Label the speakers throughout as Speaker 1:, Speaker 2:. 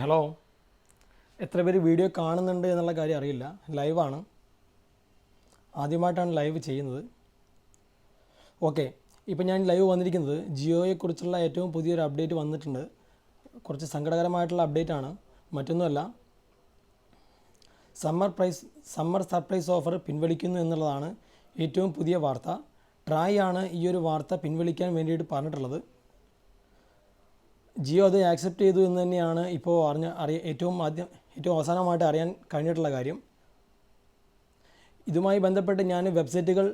Speaker 1: Hello എത്ര പേര് video കാണുന്നുണ്ട് എന്നുള്ള കാര്യം അറിയില്ല. ലൈവാണ് ആദ്യമായിട്ടാണ് ലൈവ് ചെയ്യുന്നത്. ഓക്കെ ഇപ്പം ഞാൻ ലൈവ് വന്നിരിക്കുന്നത് ജിയോയെക്കുറിച്ചുള്ള ഏറ്റവും പുതിയൊരു അപ്ഡേറ്റ് വന്നിട്ടുണ്ട്. കുറച്ച് സങ്കടകരമായിട്ടുള്ള അപ്ഡേറ്റ് ആണ്. മറ്റൊന്നുമല്ല summer prize summer surprise offer പിൻവലിക്കുന്നു എന്നുള്ളതാണ് ഏറ്റവും പുതിയ വാർത്ത. ട്രായ് ആണ് ഈ ഒരു വാർത്ത പിൻവലിക്കാൻ വേണ്ടിയിട്ട് പറഞ്ഞിട്ടുള്ളത്. ജിയോ അത് ആക്സെപ്റ്റ് ചെയ്തു എന്ന് തന്നെയാണ് ഇപ്പോൾ അറിഞ്ഞ അറിയ ഏറ്റവും ആദ്യം ഏറ്റവും അവസാനമായിട്ട് അറിയാൻ കഴിഞ്ഞിട്ടുള്ള കാര്യം. ഇതുമായി ബന്ധപ്പെട്ട് ഞാൻ വെബ്സൈറ്റുകൾ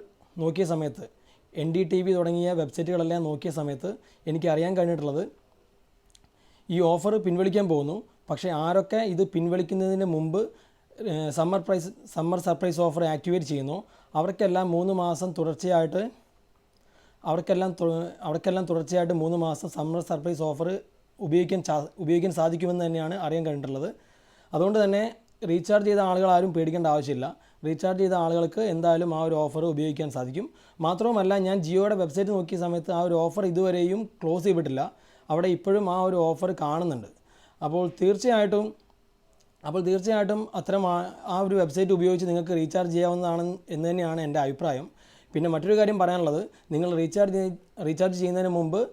Speaker 1: നോക്കിയ സമയത്ത് എൻ ഡി ടി വി തുടങ്ങിയ വെബ്സൈറ്റുകളെല്ലാം നോക്കിയ സമയത്ത് എനിക്ക് അറിയാൻ കഴിഞ്ഞിട്ടുള്ളത് ഈ ഓഫർ പിൻവലിക്കാൻ പോകുന്നു. പക്ഷേ ആരൊക്കെ ഇത് പിൻവലിക്കുന്നതിന് മുമ്പ് summer prize summer surprise offer activate ചെയ്യുന്നു അവർക്കെല്ലാം മൂന്ന് മാസം തുടർച്ചയായിട്ട് അവർക്കെല്ലാം അവർക്കെല്ലാം തുടർച്ചയായിട്ട് മൂന്ന് മാസം സമ്മർ സർപ്രൈസ് ഓഫർ ഉപയോഗിക്കാൻ ഉപയോഗിക്കാൻ സാധിക്കുമെന്ന് തന്നെയാണ് അറിയാൻ കഴിഞ്ഞിട്ടുള്ളത്. അതുകൊണ്ട് തന്നെ റീചാർജ് ചെയ്ത ആളുകൾ ആരും പേടിക്കേണ്ട ആവശ്യമില്ല. റീചാർജ് ചെയ്ത ആളുകൾക്ക് എന്തായാലും ആ ഒരു ഓഫർ ഉപയോഗിക്കാൻ സാധിക്കും. മാത്രവുമല്ല ഞാൻ ജിയോയുടെ വെബ്സൈറ്റ് നോക്കിയ സമയത്ത് ആ ഒരു ഓഫർ ഇതുവരെയും ക്ലോസ് ചെയ്തിട്ടില്ല. അവിടെ ഇപ്പോഴും ആ ഒരു ഓഫർ കാണുന്നുണ്ട്. അപ്പോൾ തീർച്ചയായിട്ടും അപ്പോൾ തീർച്ചയായിട്ടും അത്തരം ആ- ഒരു വെബ്സൈറ്റ് ഉപയോഗിച്ച് നിങ്ങൾക്ക് റീചാർജ് ചെയ്യാവുന്നതാണ് എന്ന് തന്നെയാണ് എന്റെ അഭിപ്രായം. പിന്നെ മറ്റൊരു കാര്യം പറയാനുള്ളത് നിങ്ങൾ റീചാർജ് റീചാർജ് ചെയ്യുന്നതിന് മുമ്പ്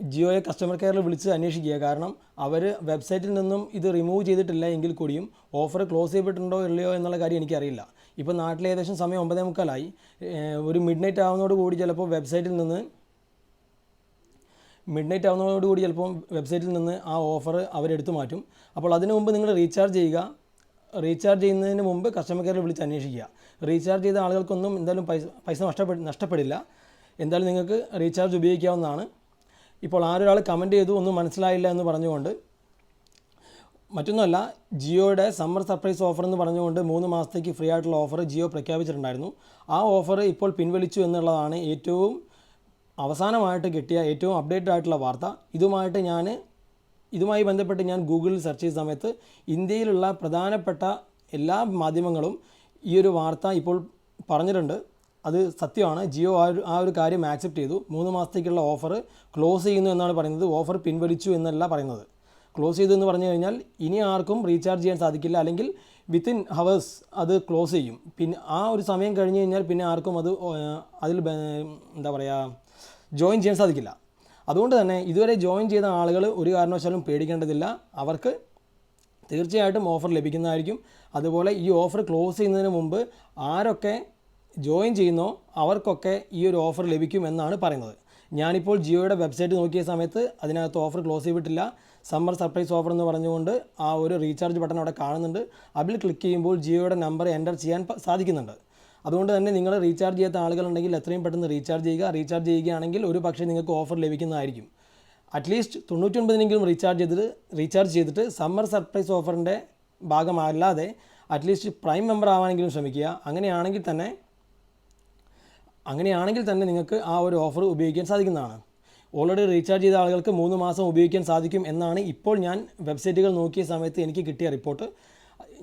Speaker 1: ജിയോയെ കസ്റ്റമർ കെയറിൽ വിളിച്ച് അന്വേഷിക്കുക. കാരണം അവർ വെബ്സൈറ്റിൽ നിന്നും ഇത് റിമൂവ് ചെയ്തിട്ടില്ല എങ്കിൽ കൂടിയും ഓഫർ ക്ലോസ് ചെയ്തിട്ടുണ്ടോ ഇല്ലയോ എന്നുള്ള കാര്യം എനിക്കറിയില്ല. ഇപ്പോൾ നാട്ടിൽ ഏകദേശം സമയം ഒമ്പതേ മുക്കാലായി. ഒരു മിഡ് നൈറ്റ് ആവുന്നതോട് കൂടി ചിലപ്പോൾ വെബ്സൈറ്റിൽ നിന്ന് മിഡ് നൈറ്റ് ആവുന്നതോടുകൂടി ചിലപ്പോൾ വെബ്സൈറ്റിൽ നിന്ന് ആ ഓഫർ അവരെടുത്തു മാറ്റും. അപ്പോൾ അതിനു മുമ്പ് നിങ്ങൾ റീചാർജ് ചെയ്യുക. റീചാർജ് ചെയ്യുന്നതിന് മുമ്പ് കസ്റ്റമർ കെയറിൽ വിളിച്ച് അന്വേഷിക്കുക. റീചാർജ് ചെയ്ത ആളുകൾക്കൊന്നും എന്തായാലും പൈസ പൈസ നഷ്ടപ്പെടി നഷ്ടപ്പെടില്ല. എന്തായാലും നിങ്ങൾക്ക് റീചാർജ് ഉപയോഗിക്കാവുന്നതാണ്. ഇപ്പോൾ ആരൊരാൾ കമന്റ് ചെയ്തു ഒന്നും മനസ്സിലായില്ല എന്ന് പറഞ്ഞുകൊണ്ട് മറ്റൊന്നുമല്ല ജിയോയുടെ സമ്മർ സർപ്രൈസ് ഓഫർ എന്ന് പറഞ്ഞുകൊണ്ട് മൂന്ന് മാസത്തേക്ക് ഫ്രീ ആയിട്ടുള്ള ഓഫർ ജിയോ പ്രഖ്യാപിച്ചിട്ടുണ്ടായിരുന്നു. ആ ഓഫർ ഇപ്പോൾ പിൻവലിച്ചു എന്നുള്ളതാണ് ഏറ്റവും അവസാനമായിട്ട് കിട്ടിയ ഏറ്റവും അപ്ഡേറ്റഡ് ആയിട്ടുള്ള വാർത്ത. ഇതുമായിട്ട് ഞാൻ ഇതുമായി ബന്ധപ്പെട്ട് ഞാൻ ഗൂഗിളിൽ സെർച്ച് ചെയ്ത സമയത്ത് ഇന്ത്യയിലുള്ള പ്രധാനപ്പെട്ട എല്ലാ മാധ്യമങ്ങളും ഈ ഒരു വാർത്ത ഇപ്പോൾ പറഞ്ഞിട്ടുണ്ട്. അത് സത്യമാണ്. ജിയോ ആ ഒരു ആ ഒരു കാര്യം ആക്സെപ്റ്റ് ചെയ്തു. മൂന്ന് മാസത്തേക്കുള്ള ഓഫർ ക്ലോസ് ചെയ്യുന്നു എന്നാണ് പറയുന്നത്. ഓഫർ പിൻവലിച്ചു എന്നല്ല പറയുന്നത്. ക്ലോസ് ചെയ്തു എന്ന് പറഞ്ഞു കഴിഞ്ഞാൽ ഇനി ആർക്കും റീചാർജ് ചെയ്യാൻ സാധിക്കില്ല. അല്ലെങ്കിൽ വിത്തിൻ ഹവേഴ്സ് അത് ക്ലോസ് ചെയ്യും. പിന്നെ ആ ഒരു സമയം കഴിഞ്ഞ് കഴിഞ്ഞാൽ പിന്നെ ആർക്കും അത് അതിൽ എന്താ പറയുക ജോയിൻ ചെയ്യാൻ സാധിക്കില്ല. അതുകൊണ്ട് തന്നെ ഇതുവരെ ജോയിൻ ചെയ്ത ആളുകൾ ഒരു കാരണവശാലും പേടിക്കേണ്ടതില്ല. അവർക്ക് തീർച്ചയായിട്ടും ഓഫർ ലഭിക്കുന്നതായിരിക്കും. അതുപോലെ ഈ ഓഫർ ക്ലോസ് ചെയ്യുന്നതിന് മുമ്പ് ആരൊക്കെ ജോയിൻ ചെയ്യുന്നോ അവർക്കൊക്കെ ഈ ഒരു ഓഫർ ലഭിക്കും എന്നാണ് പറയുന്നത്. ഞാനിപ്പോൾ ജിയോയുടെ വെബ്സൈറ്റ് നോക്കിയ സമയത്ത് അതിനകത്ത് ഓഫർ ക്ലോസ് ചെയ്തിട്ടില്ല. സമ്മർ സർപ്രൈസ് ഓഫർ എന്ന് പറഞ്ഞുകൊണ്ട് ആ ഒരു റീചാർജ് ബട്ടൺ അവിടെ കാണുന്നുണ്ട്. അതിൽ ക്ലിക്ക് ചെയ്യുമ്പോൾ ജിയോയുടെ നമ്പർ എന്റർ ചെയ്യാൻ സാധിക്കുന്നുണ്ട്. അതുകൊണ്ട് തന്നെ നിങ്ങൾ റീചാർജ് ചെയ്യാത്ത ആളുകളുണ്ടെങ്കിൽ എത്രയും പെട്ടെന്ന് റീചാർജ് ചെയ്യുക. റീചാർജ് ചെയ്യുകയാണെങ്കിൽ ഒരു പക്ഷേ നിങ്ങൾക്ക് ഓഫർ ലഭിക്കുന്നതായിരിക്കും. അറ്റ്ലീസ്റ്റ് തൊണ്ണൂറ്റൊൻപതിനെങ്കിലും റീചാർജ് ചെയ്തിട്ട് റീചാർജ് ചെയ്തിട്ട് സമ്മർ സർപ്രൈസ് ഓഫറിന്റെ ഭാഗമല്ലാതെ അറ്റ്ലീസ്റ്റ് പ്രൈം മെമ്പർ ആവാനെങ്കിലും ശ്രമിക്കുക. അങ്ങനെയാണെങ്കിൽ തന്നെ അങ്ങനെയാണെങ്കിൽ തന്നെ നിങ്ങൾക്ക് ആ ഒരു ഓഫർ ഉപയോഗിക്കാൻ സാധിക്കുന്നതാണ്. ഓൾറെഡി റീചാർജ് ചെയ്ത ആളുകൾക്ക് മൂന്ന് മാസം ഉപയോഗിക്കാൻ സാധിക്കും എന്നാണ് ഇപ്പോൾ ഞാൻ വെബ്സൈറ്റുകൾ നോക്കിയ സമയത്ത് എനിക്ക് കിട്ടിയ റിപ്പോർട്ട്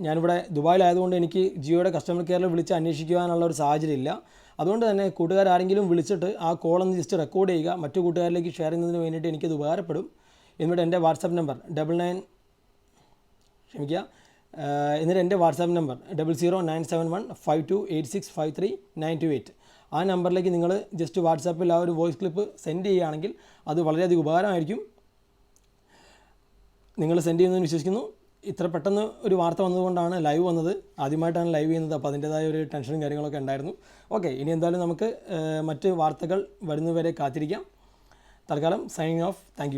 Speaker 1: ഞാനിവിടെ ദുബായിലായതുകൊണ്ട് എനിക്ക് ജിയോയുടെ കസ്റ്റമർ കെയറിൽ വിളിച്ച് അന്വേഷിക്കുവാനുള്ള ഒരു സാഹചര്യം ഇല്ല. അതുകൊണ്ട് തന്നെ കൂട്ടുകാർ ആരെങ്കിലും വിളിച്ചിട്ട് ആ കോൾ ഒന്ന് ജസ്റ്റ് റെക്കോർഡ് ചെയ്യുക. മറ്റു കൂട്ടുകാരിലേക്ക് ഷെയർ ചെയ്യുന്നതിന് വേണ്ടിയിട്ട് എനിക്കത് ഉപകാരപ്പെടും. എന്നിട്ട് എന്റെ വാട്സാപ്പ് നമ്പർ ഡബിൾ നയൻ ക്ഷമിക്കുക. എന്നിട്ട് എന്റെ WhatsApp number double zero nine seven one five two eight six five three nine two eight ആ നമ്പറിലേക്ക് നിങ്ങൾ ജസ്റ്റ് വാട്സാപ്പിൽ ആ ഒരു വോയിസ് ക്ലിപ്പ് സെൻഡ് ചെയ്യുകയാണെങ്കിൽ അത് വളരെയധികം ഉപകാരമായിരിക്കും. നിങ്ങൾ സെൻഡ് ചെയ്യുന്നതിന് വിശ്വസിക്കുന്നു. ഇത്ര പെട്ടെന്ന് ഒരു വാർത്ത വന്നതുകൊണ്ടാണ് ലൈവ് വന്നത്. ആദ്യമായിട്ടാണ് ലൈവ് ചെയ്യുന്നത്. അപ്പോൾ അതിന്റേതായ ഒരു ടെൻഷനും കാര്യങ്ങളൊക്കെ ഉണ്ടായിരുന്നു. ഓക്കെ ഇനി എന്തായാലും നമുക്ക് മറ്റ് വാർത്തകൾ വരുന്നവരെ കാത്തിരിക്കാം. തൽക്കാലം സൈനിങ് ഓഫ് താങ്ക്